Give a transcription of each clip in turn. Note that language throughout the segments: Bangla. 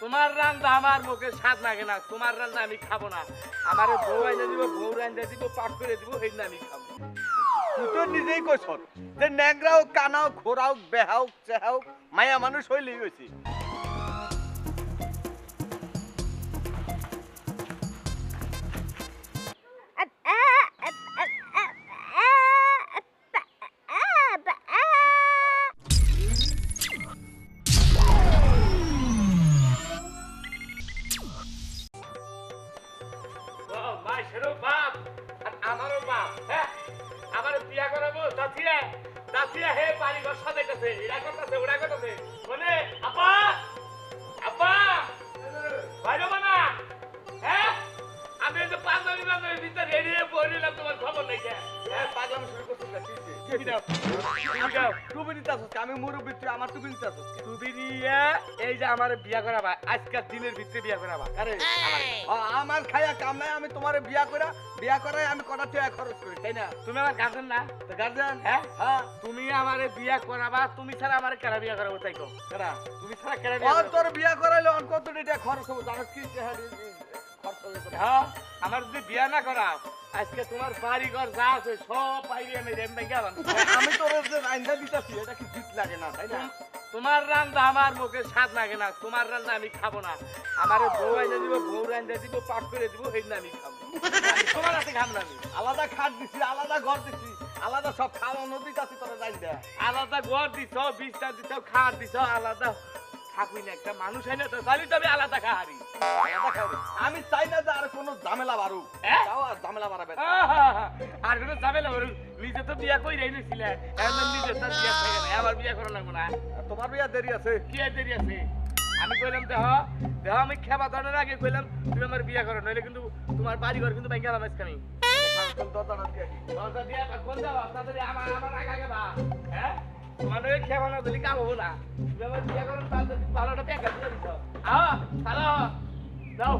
তোমার রান্না আমার মুখে স্বাদ লাগে না, তোমার রান্না আমি খাব না। আমার বউ আইনে দিব, বউ রান্না দিব, পাক করে দিব সেই আমি খাব। তুই নিজেই কইছ যে ন্যাংরাও, কানাও ঘোরাও বেহাও, চেহাও, মায়া মানুষ হইলেই হয়েছি মাইশেরও বাপ, আর আমারও বাপ হ্যাঁ? আমার বিয়া করাবো দাঁতিয়া দাঁতিয়া হে বাড়ি ঘর সাজাইতেছে, এরা করতেছে, ওরা করতেছে। বলে, আপা আপা, বাইরে বানা হ্যাঁ? আমি যে পাঁচ দিন ভিতরে রেডি হয়ে পড়ে নিলাম, তোমার খবর নেই? হ্যাঁ পাগলাম শুরু তুমি নিতে আমার বিয়া করাবা করা করি তুমি আমার গার্জেন না বিয়া করাবা তুমি ছাড়া আমার কেনা বিয়া করাবো তাই তুমি ছাড়া কেনা বিয়া তোর বিয়া করাইলে অন খরচ হবে জানিস কি হ্যাঁ আমার যদি বিয়া না করা আজকে তোমার বাড়ি ঘর যা আছে সব বাইরে আমি রেম ভেঙে আমি তোর রাইন্দা দিতাছি এটা কি জিত লাগে না তাই না? তোমার রান্না আমার মুখে স্বাদ লাগে না তোমার রান্না আমি খাব না। আমার বউ আইনে দিব বউ রান্না দিব পাক করে দিব সেই আমি খাব। তোমার হাতে খাম না আমি। আলাদা খাট দিছি আলাদা ঘর দিছি আলাদা সব খাওয়ানো দিতাছি তোরা জানি আলাদা ঘর দিছ বিছটা দিছ খাট দিছ আলাদা থাকুই না একটা মানুষ হয় না তো তাহলে তো আমি আলাদা খাহারি। আমি চাই না যে আর কোনো ঝামেলা আর ঝামেলা বাড়াবে। আর কোনো ঝামেলা করুন নিজে তো বিয়া কই রেই নিছিলে। এখন নিজে তো বিয়া থাকে না আবার বিয়া করা লাগবো না। তোমার বিয়া দেরি আছে? কি দেরি আছে? আমি কইলাম দেহ দেহ আমি খেবা ধরার আগে কইলাম তুমি আমার বিয়া করো। নইলে কিন্তু তোমার বাড়ি ঘর কিন্তু গেলাম আজকে আমি। হ্যাঁ? তোমার খেবা না দিলে কাম হব না। তুমি আমার বিয়া করো তাড়াতাড়ি ভালোটা প্যাকেট দিছ। হ্যালো যাও।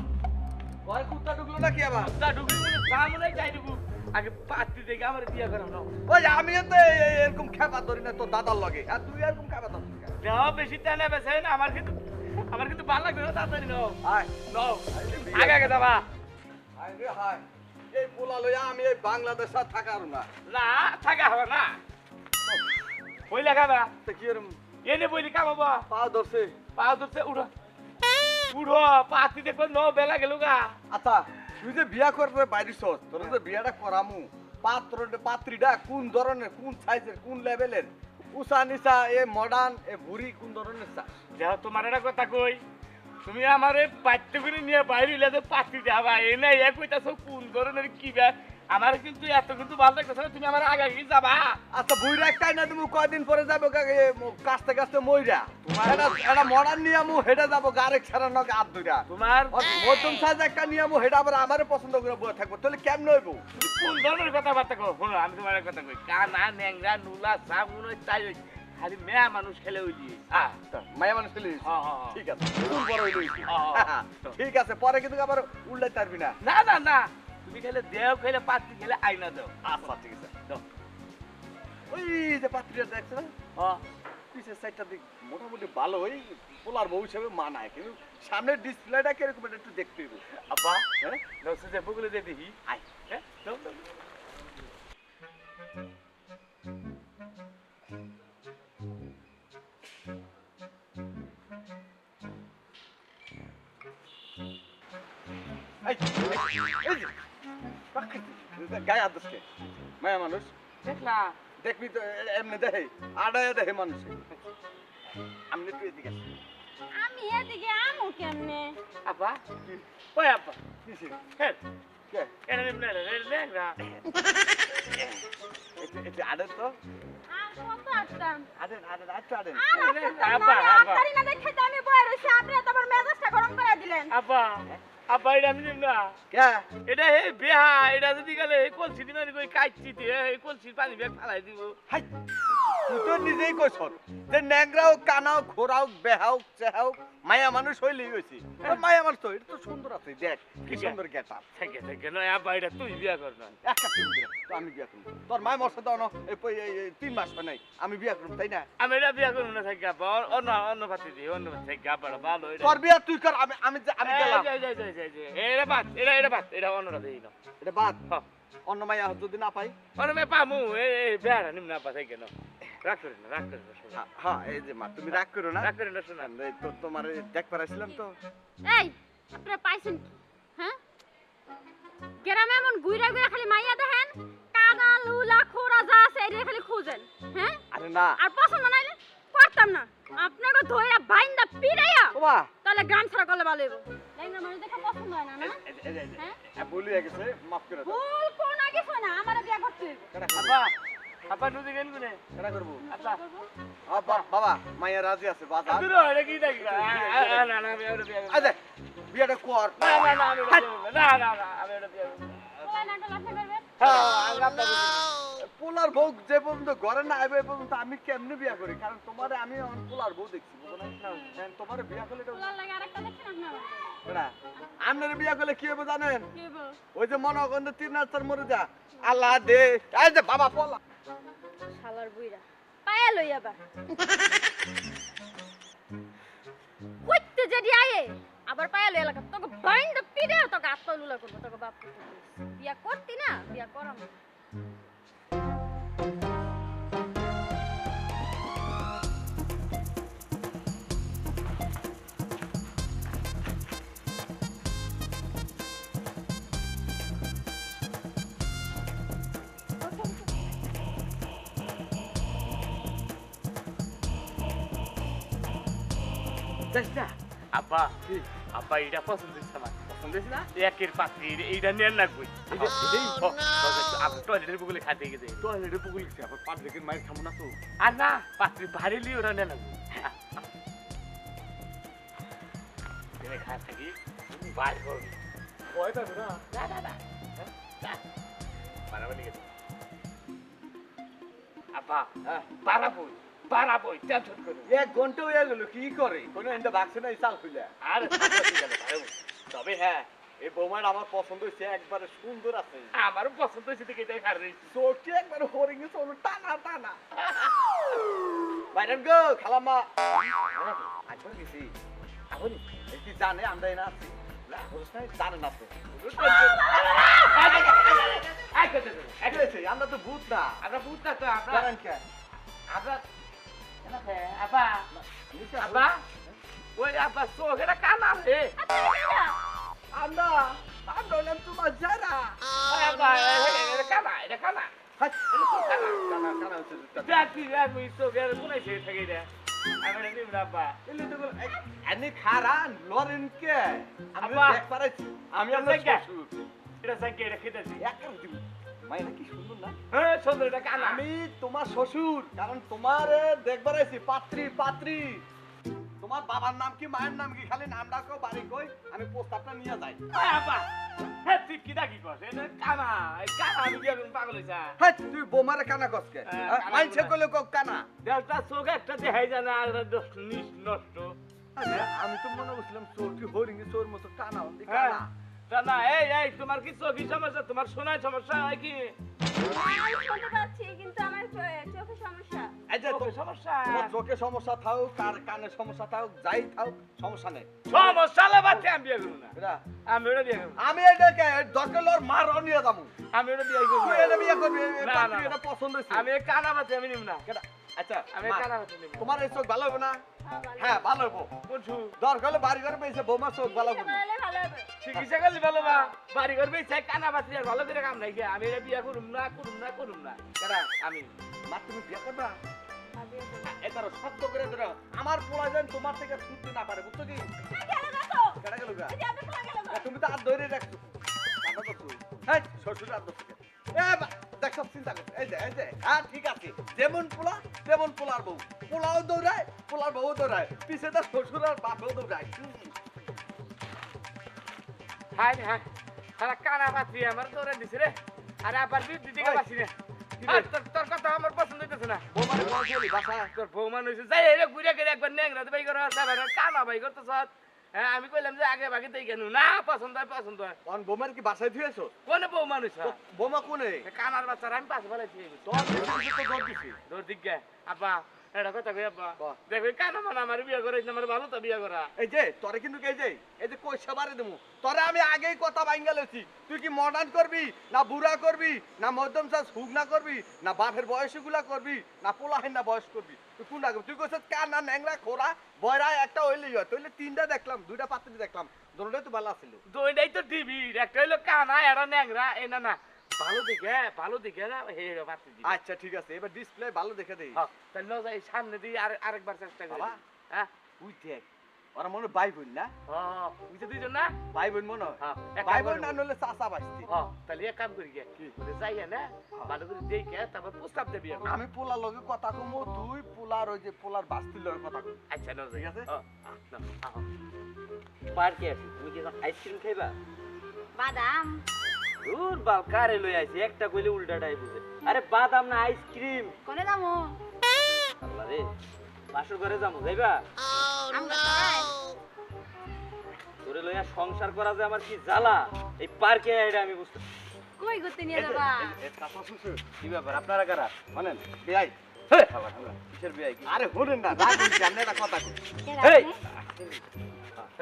ওই কুত্তা ঢুকলো না কি আবার তা ঢুকি মনে যা মনে তাই ঢুকু। আগে পাত্রি দেখে আমার বিয়া করাম না ওই আমিও তো এরকম খেপা ধরি না তোর দাদার লগে। আর তুই এরকম খেপা ধরিস? দেহ বেশি টানে বেছে না আমার কিন্তু আমার কিন্তু ভালো লাগবে না তাড়াতাড়ি নাও। আয়। নাও। আগে আগে যাবা। আয় রে হায় এই পোলা লইয়া আমি এই বাংলাদেশ আর থাকার না। না থাকা হবে না। বইলে খাবা। তো কি এরম এনে বইলে কামাবো। পা ধরছে। পা ধরছে উড়ো উড়ো পাতি দেখো ন বেলা গেল গা। আচ্ছা তুই যে বিয়া করতে বাইরিস তোর যে বিয়াটা করামু পাত্র পাত্রীটা কোন ধরনের কোন সাইজের কোন লেভেলের উষা নিশা এ মডার্ন এ ভুরি কোন ধরনের চা? দেহ তোমার একটা কথা কই তুমি আমারে বাধ্য করে নিয়ে বাইরে যে পাতি যাবা এনে এ কইতাছো কোন ধরনের কি ব্যাগ আমার কিন্তু এত কিন্তু ভালো লাগতেছে না, তুমি আমার আগে আগে যাবা। আচ্ছা বুইরা একটাই না তুমি কয়দিন পরে যাব মইরা? নিয়ামু হেডে যাব গারেক ছাড়া তোমার একটা নিয়ামু হেডা আবার আমারে পছন্দ করে বসে থাকব। তাহলে কেমন হইব? কোন ধরনের কথাবার্তা কো শোনো আমি তোমার কথা কই। কানা ন্যাংরা নুলা সাবুন ওই তাই খালি মেয়া মানুষ খেলে ওই দিয়ে। আহ মায়া মানুষ হ্যাঁ। ঠিক আছে ঠিক আছে পরে কিন্তু আবার উল্লাই পারবি না। না না না। তুমি খেলে দেও খেলে পাত্রি খেলে আইনা দাও। আচ্ছা ঠিক আছে দাও। ওই যে পাত্রীটা দেখছে না? হ্যাঁ। পিছের সাইডটা দিক মোটামুটি ভালো ওই পোলার বউ হিসেবে মানায় কিন্তু সামনের ডিসপ্লেটা কীরকম এটা একটু দেখতে হইব। আব্বা হ্যাঁ? দাও সে বগুলে দিয়ে দেখি আয় হ্যাঁ? দাও দাও এই, গায়ে হাত দিচ্ছে। মায়া মানুষ। দেখলা দেখবি তো এমনি দেখে আড়ায় দেখে মানুষ। আমি একটু এদিকে। আমি এদিকে আমু কেমনে? আব্বা ওই আব্বা কিসে? হ্যাঁ কে? না, তো। আপনি মেজাজটা গরম করে দিলেন। আব্বা। আব্বা এটা আমি নিম না। এটা হে বেহা এটা যদি গেলে কলসি দিন কই কাটছি এই কলসির পানি ব্যাগ ফালাই দিব। হাই। তুই তো নিজেই কইছ যে ন্যাংরাও কানাও ঘোরাও বেহাও চেহাও মায়া মানুষ হইলেই তোর মায়া মানুষ তো এটা তো সুন্দর আছে দেখ কি। সুন্দর গেটা। থেকে থেকে নয় আব্বা এটা তুই বিয়া কর না একটা দিন তো আমি বিয়া করব তোর মায় মরছে তো অন- এই তিন মাস হয় নাই আমি বিয়া করব তাই না? আমি এটা বিয়া করব না থেকে আব্বা অন্য অন্য পাতি দিই অন্য পাতি থেকে আব্বা ভালো তোর বিয়া তুই কর আমি আমি আমি গেলাম। এই, এই, এটা বাদ এটা এটা বাদ এটা অন্যটা দিই না। এটা বাদ। হ্যাঁ। অন্য যদি না পাই? অন্য পামু এই বেড়া নিম না পাতে কেন? রাগ করি না রাগ করি না হ্যাঁ, হ্যাঁ এই যে মা তুমি রাগ করো না। রাগ করি না শোনা। তো তোমার দেখ পারাছিলাম তো। এই আপনারা পাইছেন কি? হ্যাঁ? গ্রামে এমন গুইরা গুইরা খালি মাইয়া দেখেন কানা লুলা খোরা যা আছে এগুলো খালি খুঁজেন হ্যাঁ? আরে না। আর পছন্দ নাইলে করতাম না। আপনাকে ধইরা বাইন্দা পিরাইয়া তোমা তাহলে গ্রাম ছাড়া করলে ভালো হইব। ল্যাংড়া মানুষ দেখে পছন্দ হয় না না? হ্যাঁ? বলি গেছে মাফ করে দাও। ভুল কোন আগে না আমার বিয়া করতে করব? আব্বা আব্বা নদী গেল কোনে কেডা করব? আব্বা আ, বা- বাবা মায়া রাজি আছে বাজার দূর এটা কি দেখি? না না না এটা বিয়া করব দেখ বিয়াটা কর। না না না বিয়া করব না। না না আমি এটা বিয়া করব পোলা নাটক আপনি করবেন? হ্যাঁ আমি আব্বা পোলার বউ যে পর্যন্ত ঘরে না আইবে পর্যন্ত আমি কেমনে বিয়া করি? কারণ তোমারে আমি পোলার বউ দেখছি না হ্যাঁ, তোমারে বিয়া করলে দেখছেন আপনারা? বিয়া করলে কি হবে জানেন? ওই যে মনগন্ধ তিন হাজার মরে যা। আল্লাহ দে। এই যে বাবা পোলা। শালার বুইরা পায়া লই আবার। কইতে যদি আয়ে আবার পায়া লই এলাকা তোকে বাইন্ড পিড়ে তোকে আত্মা লুলা করব তোকে বাপ বিয়া করতি না বিয়া করাম না। যাস না আব্বা আব্বা এটা পছন্দ হচ্ছে আমার পছন্দ হয়েছে না একের পাত্রি এইটা নেন না কই আপনি টয়লেটের পুকুরে খাতে গেছে টয়লেটে পুকুর লিখছে আবার পাবলিকের মায়ের খাব না তো। আর না পাত্রি ভারী লিয়ে ওরা নেন না এখানে খায় থাকি বাইর করবি ভয় পাবে না? না না না গেছে। হ্যাঁ টেনশন এক ঘণ্টা হয়ে গেল কি করে? কোনো এন্ডা বাক্সে নাই চাল খুলে আর তবে হ্যাঁ এই বৌমাটা আমার পছন্দ হয়েছে একবারে সুন্দর আছে। আমারও পছন্দ হয়েছে দেখে এটাই খার রয়েছে চোখটি একবারে হরিং এ চলো টানা টানা। বাইরেন গো খালাম্মা। আইসন গেছি আপনি এই কি জানে আমরা এনা আছি। না না জানে না তো। হয়েছে? আমরা তো ভূত না। আমরা বুঝতে তো আমরা ওই আব্বা চোখেরা কানা রে? হলাম তোমার আব্বা কানা এটা কানা হাট, কানা কানা হচ্ছে দুধটা। দেখি আমি লরেন কে? আমি আমি আপনার এটা সাইকে এটা খেতেছি। একা দিব। মায়েরা কি সুন্দর না? হ্যাঁ সুন্দর এটা আমি তোমার শ্বশুর কারণ তোমার দেখবার আইছি পাত্রী পাত্রী। তোমার বাবার নাম কি মায়ের নাম কি? খালি নাম ডাকো বাড়ি কই? আমি প্রস্তাবটা নিয়ে যাই। হ্যাঁ তুই কি ডাকি কস? কানা কানা আমি কি পাগল হইছা। হ্যাঁ তুই বোমারে কানা কসকে হ্যাঁ, মাইনছে কইলে কক কানা। দেড়টা চোখ একটা দেখাই যায় না আর নিস নষ্ট। আমি তো মনে করছিলাম চোর কি হরিঙ্গি চোর মতো কানা হ্যাঁ। কানা। তা না এই এই তোমার কি চোখি সমস্যা? তোমার শোনায় সমস্যা হয় কি? আমি শুনতে পাচ্ছি কিন্তু আমার চোখে সমস্যা। চোখে সমস্যা? তোমার চোখে সমস্যা থাকুক কার কানে সমস্যা থাকুক যাই থাকুক সমস্যা নেই। সমস্যা বাচ্চা আমি বিয়ে করব না। আমি ওটা বিয়ে করব আমি এটাকে দরকার লোর মার নিয়ে যাব। আমি ওটা বিয়ে করব তুই এটা বিয়ে করবি না, না, এটা পছন্দ আমি কানা বাচ্চা আমি নিব না। আচ্ছা আমি কানা বাচ্চা নিব। তোমার এই চোখ ভালো হবে না? হ্যাঁ, ভালো। হ্যাঁ হব দরকার হলে বাড়ি ঘরে পেয়েছে বৌমার চোখ ভালো করব। চিকিৎসা করলে ভালো বা? বাড়ি ঘর বেশি কানা বাচ্চা আর ভালো করে কাম নাই আমি এটা বিয়ে করুম না করুম না করুম না। কেডা? আমি মা তুমি বিয়ে করবা? ভাবিয়ে শক্ত করে ধরো। আমার পোলা যেন তোমার থেকে ছুটতে না পারে বুঝছ কি? কেন গেল তুমি তো আর ধরে রাখছো। হ্যাঁ শ্বশুর আর দোষকে এ বা, দেখ সব চিন্তা করছ। এই যে এই যে হ্যাঁ ঠিক আছে। যেমন পোলা তেমন পোলার বউ। পোলাও দৌড়ায় পোলার বউ দৌড়ায়। পিছে তার শ্বশুর আর বাপও দৌড়ায়। হ্যাঁ হ্যাঁ সারা কানা বাচ্চি আমার দৌড়ে দিছে রে। আরে আবার বিদ্যুৎ দিকে ওই। রে। তোর- কথা আমার পছন্দ হইতেছে না। বৌমারে বল চলি বাসা তোর বৌমা হইছে। যাই ঘুরে গেলে একবার ন্যাংরা বাই করো কানা বাই করতে হ্যাঁ আমি কইলাম যে আগে ভাগে তাই কেন না পছন্দ হয় পছন্দ হয়। অন বৌমার কি বাসায় থুয়েছো কোনে বউ মানুষ বৌমা কোনে? কানার বাচ্চারা আমি পাশে ফেলাইছি। তোর দিদি তো দর দিছি। দৌড় দিক? গে আপা এটা কথা কই আপা বাহ। দেখবি কানা মানে আমার বিয়ে করে আমার ভালো তো বিয়ে করা। এই যে তোরে কিন্তু এই যে এই যে কইসা বারে দেবো তোরে আমি আগেই কথা বাইঙ্গা লেছি তুই কি মডার্ন করবি না বুড়া করবি না মধ্যম সাজ হুগনা করবি না বাপের বয়সগুলা করবি না পোলাহেন না বয়স করবি? তুই কোনটা তুই কইছিস কান ন্যাংরা খোরা বয়রা একটা হইলেই হয়। তাইলে তিনটা দেখলাম দুইটা পাত্রী দেখলাম। দোনোটাই তো ভালো আছিল। দুইটাই তো দিবি। একটা হইল কানা এরা ন্যাংরা এ না না। ভালো দেখে ভালো দেখে না হে আচ্ছা ঠিক আছে। এবার ডিসপ্লে ভালো দেখে দেই। তাহলে যাই সামনে দিয়ে আর আরেকবার চেষ্টা করি। হ্যাঁ? তুই দেখ। ওরা মনে হয় ভাই বোন না? হ্যাঁ বুঝতে দুইজন না? ভাই বোন মনে হয়? হ্যাঁ ভাই বোন। না নলে চাচা বাঁচতি। হ্যাঁ তাহলে এক কাম করি? বলে যাই না ভালো করে দেখে তারপর প্রস্তাব দেবি আমি পোলার লগে কথা কমো তুই পোলার ওই যে পোলার বাস্তির লগে কথা কম। আচ্ছা ঠিক আছে? হ্যাঁ, হ্যাঁ। পার্কে আছি তুমি কি আইসক্রিম খাইবা? বাদাম। দূর বাল কারে লই আইছি? একটা কইলে উল্টাটাই বুঝে। আরে বাদাম না আইসক্রিম কোনে দামো আল্লাহ রে বাসর ঘরে যাব যাইবা? তোরে লইয়া সংসার করা যে আমার কি জ্বালা? এই পার্কে আইডা আমি বুঝতে কই করতে নিয়ে যাবা? কি ব্যাপার? আপনারা কারা? মানেন বিয়াই। কিসের বিয়ে আরে শুনেন না রাগ হইছে আপনি একটা কথা এই!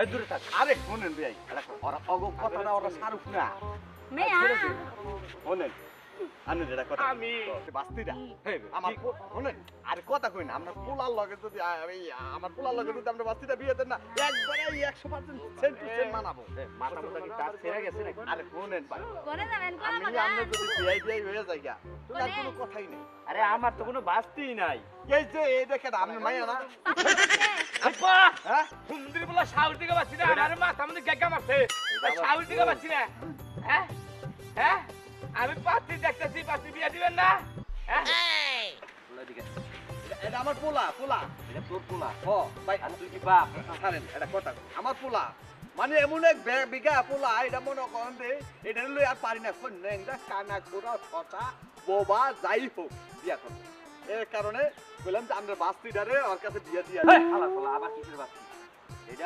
এই দূরে থাক। আরে শুনেন বিয়াই। ওরা অগ কথা না ওরা শাহরুখ না। মেয়া! শুনেন। আমি আমি- আমার শুনেন আরে কথা কই না আমরা পোলার লগে যদি আমি আমার পোলার লগে যদি আমরা বাস্তিটা বিয়ে দেন না একবারে একশো পার্সেন্ট সেন্ট টু সেন্ট মানাবো। মাথা মুথা কি টাচ ছেড়ে গেছে নাকি? আরে শুনেন ভাই কোনে যাবেন কোন আমি আমরা যদি বিয়াই বিয়াই হয়ে যাই গা তুই কোনো কথাই নেই। আরে আমার তো কোনো বাস্তিই নাই। এই যে এই দেখেন আপনার মাইয়া না? আপা হ্যাঁ? সুন্দরী বলা শাউল দিকে পাচ্ছি না। আমার মাথা মধ্যে গেগা মারছে। দিকে না। হ্যাঁ? হ্যাঁ? আমি পাত্রী দেখতেছি পাত্রী বিয়ে দিবেন না? হ্যাঁ। এটা- আমার পোলা পোলা। এটা তোর পোলা। ও ভাই তুই কি বাপ? ছাড়েন এটা কথা। আমার পোলা। মানে এমন এক বে- বিঘা পোলা এটা মনে করেন যে এটা লই আর পারি না। কোন নেংরা কানা ঘোরা ছটা বোবা যাই হোক বিয়া করো এর কারণে বললাম যে আমরা বাস্তিটারে ওর কাছে বিয়া দিয়া আবার কিসের বাস্তি?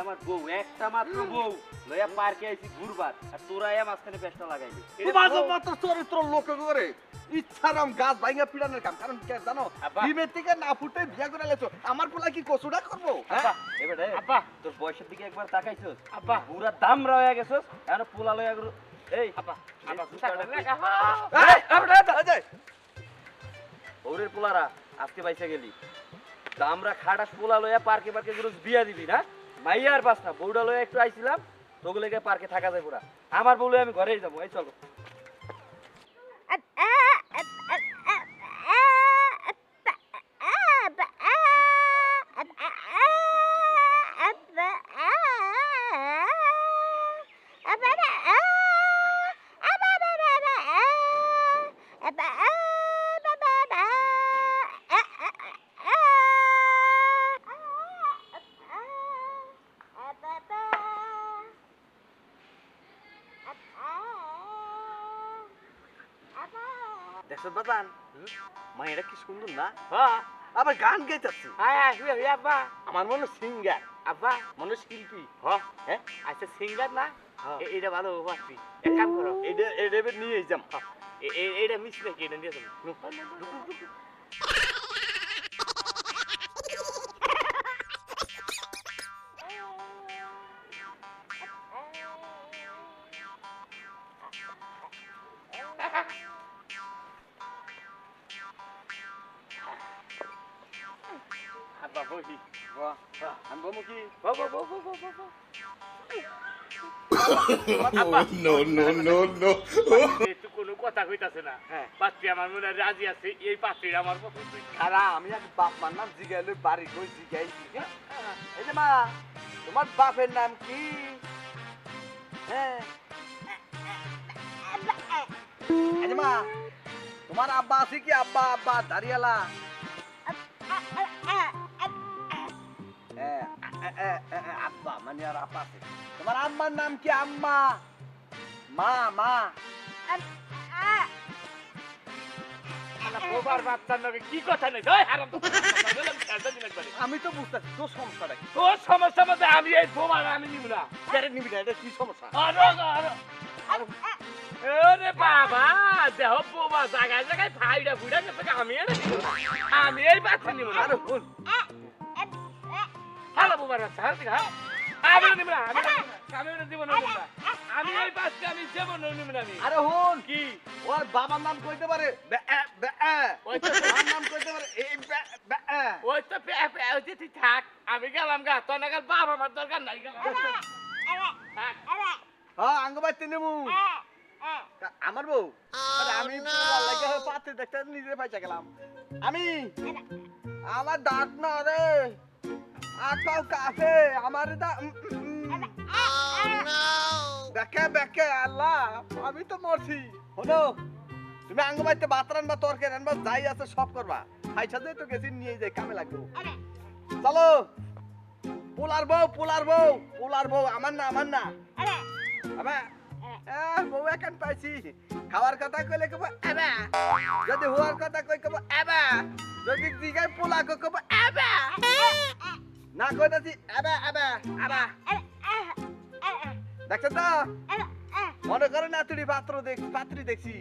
আমার বউ একটা মাত্র বউ লইয়া পার্কে আইছি ঘুরবার। আর তোরা আয়া মাঝখানে পেছটা লাগাইলি। তোমাকে মাত্র চরিত্র লোক করে ইচ্ছারাম গাছ ভাঙা পিড়ানোর কাম। কারণ কে জানো। ডিমের থেকে না ফুটে বিয়া করে লেছো। আমার পোলা কি কচুটা করব? হ্যাঁ? এবারে আব্বা। তোর বয়সের দিকে একবার তাকাইছস আব্বা। পুরা দামরা হয়ে গেছস এখন পোলা লয়া গরু এই সুতাটা হ্যাঁ। আমরা ওরের পোলারা আজকে বাইসা গেলি। দামরা খাটাস পোলা লয়া পার্কে পার্কে গরু বিয়া দিবি না? মাইয়ার পাস না লইয়া একটু আইছিলাম তোগুলোকে পার্কে থাকা যায় পুরা। আমার বলে আমি ঘরেই যাব, এই চলো। দেখছ বাজান। মায়েরা কি সুন্দর না? হ্যাঁ। আবার গান গাইতেছে। হ্যাঁ হ্যাঁ আব্বা। আমার মনে সিঙ্গার। আব্বা। মনে শিল্পী। হ্যাঁ। হ্যাঁ? আচ্ছা সিঙ্গার না? হ্যাঁ। এটা ভালো পাত্রী এক কাম করো। এটা এটা নিয়ে যাম। এটা মিস নাকি এটা বহি বাহ, no, no, no, no. একটু কোনো কথা কইতাছে না হ্যাঁ। পাত্রী আমার মনে রাজি আছে এই পাত্রীর আমার পছন্দ খারা আমি এক বাপ মার নাম জিগাইলে বাড়ি কই জিগাই? এই যে মা তোমার বাপের নাম কি হ্যাঁ এই যে মা তোমার আব্বা আছে কি আব্বা আব্বা দাঁড়িয়ালা আব্বা মানে আর আব্বা আছে। তোমার আম্মার নাম কি আম্মা? মা মা। আমি তো। বুঝতেছি তোর সমস্যাটা কি? তোর সমস্যা মধ্যে আমি এই বোবার আমি নিব না। নিবি না? এটা কি সমস্যা? আরও আরও আরে বাবা দেহ বোবা জায়গায় জায়গায় ফাইডা ফুইডা আমি এনে দিব না। আমি এই বাচ্চা নিব না। হ্যাঁ আমি নিব না আমি নিব না। আমি এই আমি নিব না আমি। আরে হুন কি? ওর বাবার নাম কইতে পারে বে এ, ওই তো মার নাম কইতে পারে এই বে বে এ। ওই তো পে পে ওই যে তুই থাক আমি গেলাম গা তোর নাগাল বাবা আমার দরকার নাই গেলাম। হ্যাঁ আঙ্গ বাইতে নেমু। আমার বউ? আরে আমি পাতে দেখতে নিজে পাইচা গেলাম। আমি? আমার দাঁত না রে। আটাও কাফে আমার দা। বেকে বেকে, আল্লাহ, আমি তো মরছি। হলো তুমি আঙ্গ বাইতে ভাত রানবা তরকারি রানবা যাই আছে সব করবা। খাইছা তো গেছি, নিয়ে যাই, কামে লাগবো। চলো, পোলার বউ পোলার বউ পোলার বউ, আমার না আমার না। এ, বউ এখন পাইছি। খাওয়ার কথা কইলে কব আবা। যদি হওয়ার কথা কই কব আবা। যদি দিগাই পোলা কব আবা। না কইতাছি আবা আবা আবা দেখছ তো? মনে করে না তুই পাত্র দেখ, পাত্রী দেখছি,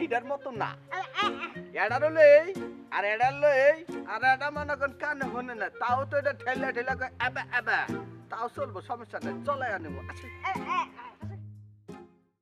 এইটার মতো না। এটার হলো এই, আর এটার হলো এই, আর এটা মনে করেন কানে হনে না। তাও তো এটা ঠেলা ঠেলা আবা আবা তাও চলবো, সমস্যা নেই, চলে আনব। আচ্ছা।